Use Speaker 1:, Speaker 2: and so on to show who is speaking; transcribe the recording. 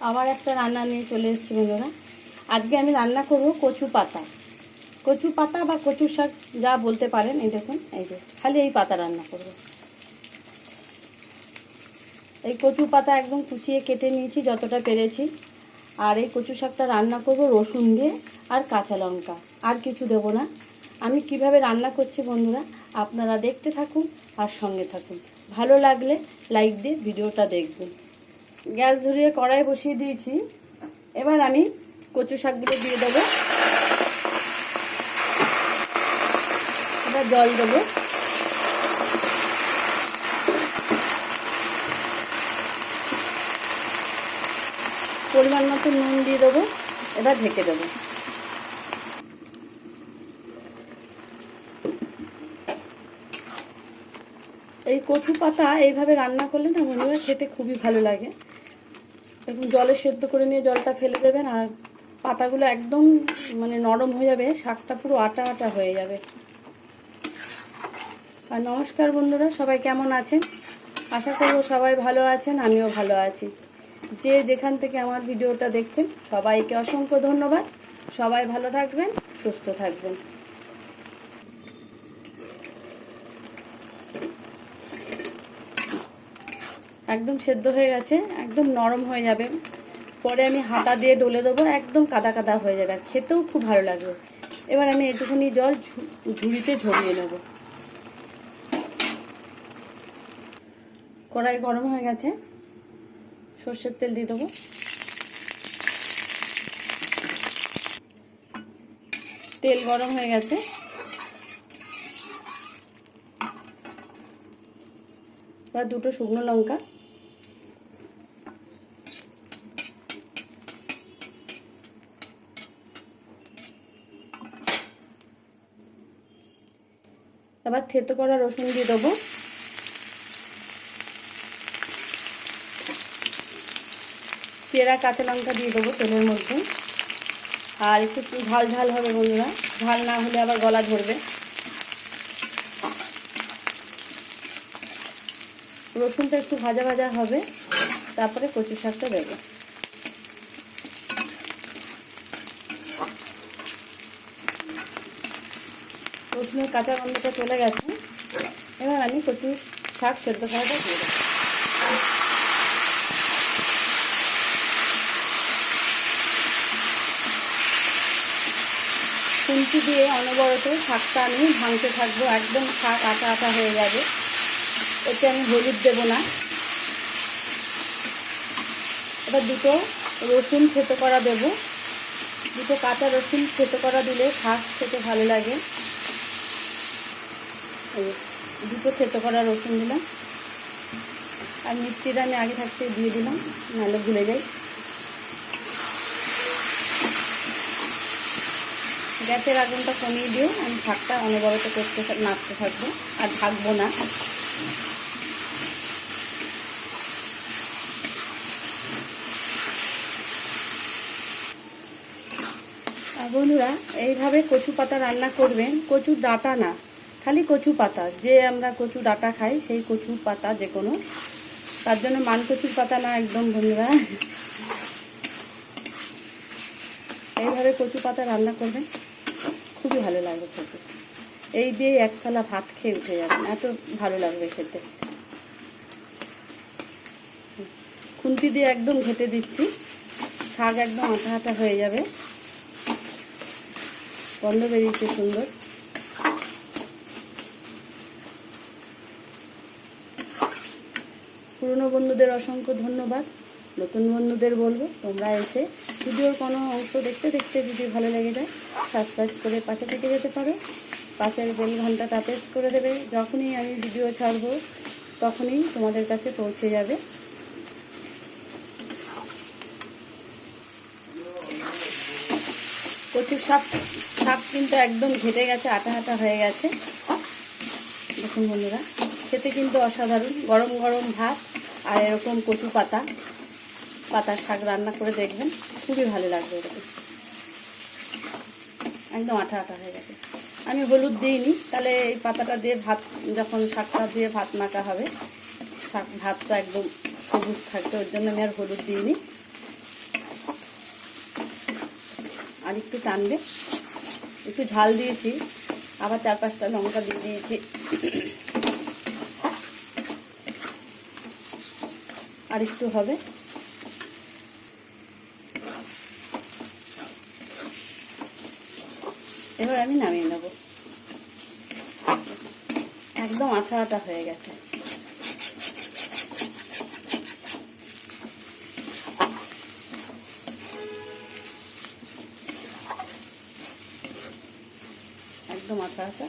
Speaker 1: আবার একটা রান্না নিয়ে চলে এসেছি বন্ধুরা। আজকে আমি রান্না করব কচু পাতা। কচু পাতা বা কচু শাক, যা বলতে পারেন, এই দেখুন, এই যে, খালি এই পাতা রান্না করব। এই কচু পাতা একদম কুচিয়ে কেটে নিয়েছি যতটা পেরেছি। আর এই কচু শাকটা রান্না করব রসুন দিয়ে আর কাঁচা লঙ্কা। আর কিছু দেব না। আমি কীভাবে রান্না করছি বন্ধুরা, আপনারা দেখতে থাকুন আর সঙ্গে থাকুন। ভালো লাগলে লাইক দিয়ে ভিডিওটা দেখবেন। গ্যাস ধরিয়ে কড়াই বসিয়ে দিয়েছি। এবার আমি কচু শাকগুলো দিয়ে দেবো। এবার জল দেবো। পরিমাণ মতো নুন দিয়ে দেবো। এবার ঢেকে দেবো। এই কচু পাতা এইভাবে রান্না করলে না বন্ধুরা খেতে খুবই ভালো লাগে। জলে সেদ্ধ করে নিয়ে জলটা ফেলে দেবেন আর পাতাগুলো একদম মানে নরম হয়ে যাবে, শাকটা পুরো আটা আটা হয়ে যাবে। আর নমস্কার বন্ধুরা, সবাই কেমন আছেন? আশা করব সবাই ভালো আছেন, আমিও ভালো আছি। যে যেখান থেকে আমার ভিডিওটা দেখছেন, সবাইকে অসংখ্য ধন্যবাদ। সবাই ভালো থাকবেন, সুস্থ থাকবেন। একদম সেদ্ধ হয়ে গেছে, একদম নরম হয়ে যাবে। পরে আমি হাতা দিয়ে ডলে দেবো, একদম কাদা কাদা হয়ে যাবে। খেতেও খুব ভালো লাগবে। এবার আমি একটুখানি জল ঝুড়িতে ঝরিয়ে নেব। কড়াই গরম হয়ে গেছে। সর্ষের তেল দিয়ে দেবো। তেল গরম হয়ে গেছে। এবার দুটো শুকনো লঙ্কা। এবার থেতো করা রসুন দিয়ে দেবো। চেরা কাঁচা লঙ্কা দিয়ে দেবো তেলের মধ্যে। আর একটু ঝাল ঝাল হবে বন্ধুরা। ঝাল না হলে আবার গলা ধরবে। রসুনটা একটু ভাজা ভাজা হবে। তারপরে কচু শাকটা দেবো। রসুনের কাঁচা গন্ধটা চলে গেছে। এবার আমি কচু শাক সেদ্ধ করাটা দিয়ে দেবো। খুন্তি দিয়ে অনবরত শাকটা আমি ভাঙতে থাকব, একদম শাক আটা আটা হয়ে যাবে। এতে আমি হলুদ দেবো না। এবার দুটো রসুন থেতো করা দেব। দুটো কাঁচা রসুন থেতো করা দিলে শাক খেতে ভালো লাগে। এই দুটো থেতো করা রসুন দিলাম। আর মিষ্টিটা আমি আগে থাকতে দিয়ে দিলাম, নাহলে ভুলে যাই। গ্যাসের আগুনটা কমিয়ে দিয়ে আমি শাকটা অনবরত করতে নাড়তে থাকব, আর ঢাকবো না। বন্ধুরা, এইভাবে কচু পাতা রান্না করবেন কচু ডাটা না। খালি কচু পাতা, যে আমরা কচু ডাটা খাই, সেই কচু পাতা যে কোনো। তার জন্য মান কচুর পাতা না, একদম বন্ধুরা। এইভাবে কচু পাতা রান্না করবেন, খুবই ভালো লাগবে খেতে। এই দিয়ে এক থালা ভাত খেয়ে উঠে যাবেন, এত ভালো লাগবে খেতে। খুন্তি দিয়ে একদম ঘেটে দিচ্ছি, শাক একদম আঠা আঠা হয়ে যাবে। গন্ধ বেরিয়েছে সুন্দর। পুরনো বন্ধুদের অসংখ্য ধন্যবাদ। নতুন বন্ধুদের বলব, তোমরা এসে ভিডিওর কোনো অংশ দেখতে দেখতে যদি ভালো লেগে যায় সাবস্ক্রাইব করে পাশে থেকে যেতে পারো। পাশের বেল ঘন্টাটা প্রেস করে দেবে। যখনই আমি ভিডিও ছাড়বো, তখনই তোমাদের কাছে পৌঁছে যাবে। কচুর শাক শাক কিন্তু একদম ঘেটে গেছে, আটা আটা হয়ে গেছে। দেখুন বন্ধুরা, খেতে কিন্তু অসাধারণ। গরম গরম ভাত আর এরকম কচু পাতা পাতার শাক রান্না করে দেখবেন, খুবই ভালো লাগবে এরকম একদম আঠা আঠা হয়ে গেছে। আমি হলুদ দিইনি, তাহলে এই পাতাটা দিয়ে ভাত, যখন শাকটা দিয়ে ভাত মাখা হবে, শাক, ভাতটা একদম সবুজ থাকবে, ওর জন্য আমি আর হলুদ দিইনি। আর একটু টানবে। একটু ঝাল দিয়েছি, আবার চার পাঁচটা লঙ্কা দিয়ে দিয়েছি। আর একটু হবে। এবার আমি নামিয়ে নেব। একদম আঠা আঠা হয়ে গেছে। একদম আঠা আঠা